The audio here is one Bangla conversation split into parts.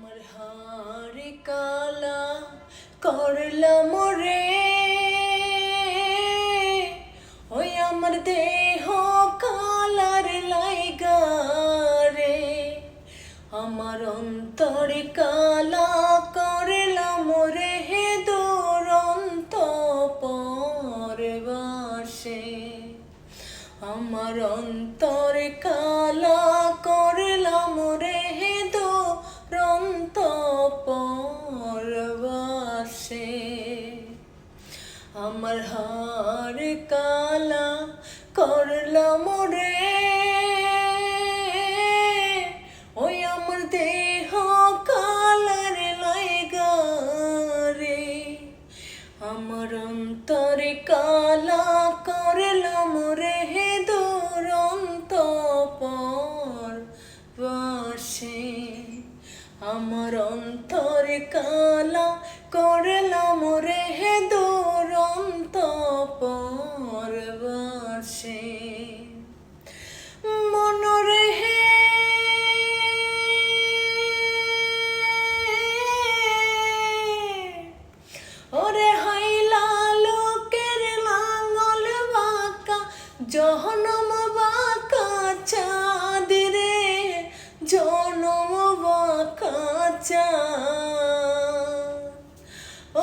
আমার হাড়ি কালা করলাম রে ওই আমার দেহ কালার লাইগা রে। আমার অন্তরে কালা করলাম রে হে দুরন্ত পরবাসে। আমার অন্তর কালা করলাম রে করলাম রে ওই আমার দেহ কালার রে আমার অন্তরে কালা করলাম রে হে দুরন্ত পর বাসে আমার অন্তরে কালা করলাম রে হে চাঁদ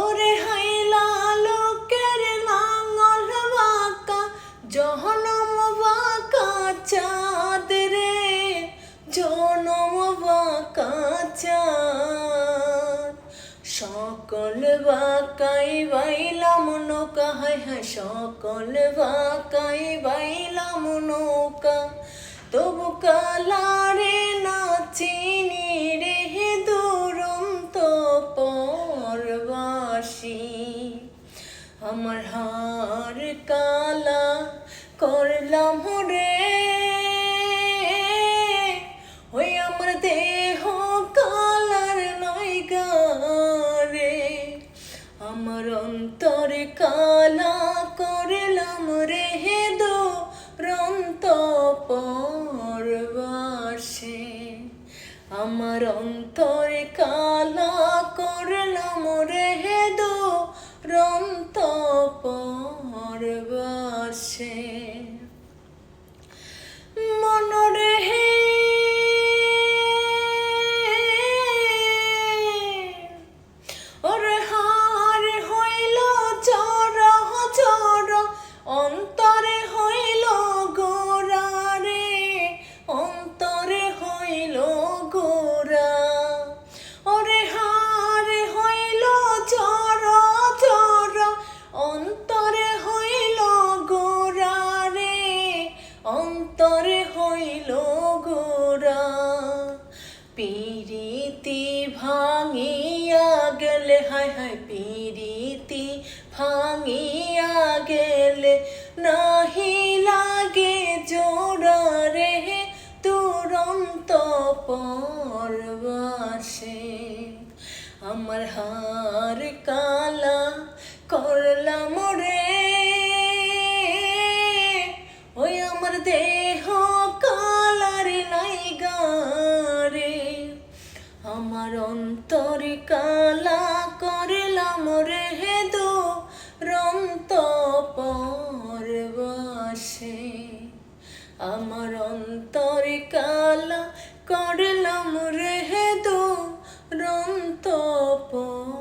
ওরে হাইলা লোকের লাঙ্গল বাঁকা, জহনম বাঁকা চাঁদ রে জনম বাঁকা চাঁদ। সকল বাকাই বাইলাম নৌকা, হায় হায় সকল বাকাই বাইলাম নৌকা। তবু কালারে আমার হার কালা করলাম রে। ওই আমার দেহ কালার নাইগা রে আমার অন্তর কালা করলাম রে হে দো রন্ত পরবাসে। আমার অন্তর কালা করলাম রে হে পরবাসে মনরে হে। ওর হার হইল চর চর অন্তরে ভাঙিয়া গেলে, হায় হায় পিরিতি, ভাঙিয়া গেলে নাহি লাগে জোড়া রে তুরন্ত পরবাসে। আমার হার কালা করলাম রে, ওই আমার দেহ আমার অন্তর কালা করলাম রে হে দো রন্ত পরবাসে আমার অন্তর কালা করলাম রে দো রন্ত পরবাসে